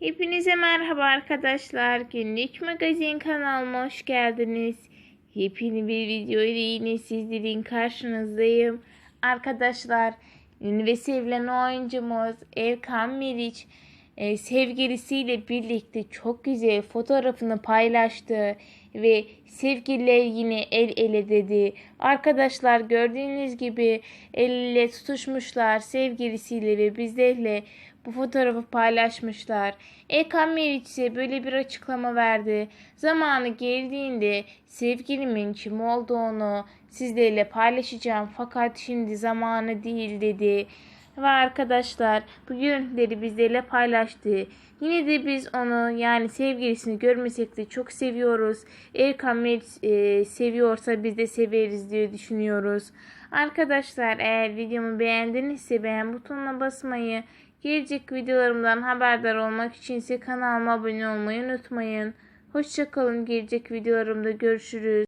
Hepinize merhaba arkadaşlar. Günlük magazin kanalıma hoş geldiniz. Yepyeni bir video ile yine sizlerin karşınızdayım. Arkadaşlar ünlü ve sevilen oyuncumuz Erkan Meriç e, sevgilisiyle birlikte çok güzel fotoğrafını paylaştı ve sevgililer yine el ele dedi. Arkadaşlar gördüğünüz gibi el ele tutuşmuşlar sevgilisiyle ve bizlerle bu fotoğrafı paylaşmışlar. Erkan Meriç ise böyle bir açıklama verdi. Zamanı geldiğinde sevgilimin kim olduğunu sizlerle paylaşacağım fakat şimdi zamanı değil dedi. Ve arkadaşlar bu görüntüleri bizlerle paylaştı. Yine de biz onu yani sevgilisini görmesek de çok seviyoruz. Erkan Meriç e, seviyorsa biz de severiz diye düşünüyoruz. Arkadaşlar eğer videomu beğendinizse beğen butonuna basmayı, gelecek videolarımdan haberdar olmak için ise kanalıma abone olmayı unutmayın. Hoşçakalın gelecek videolarımda görüşürüz.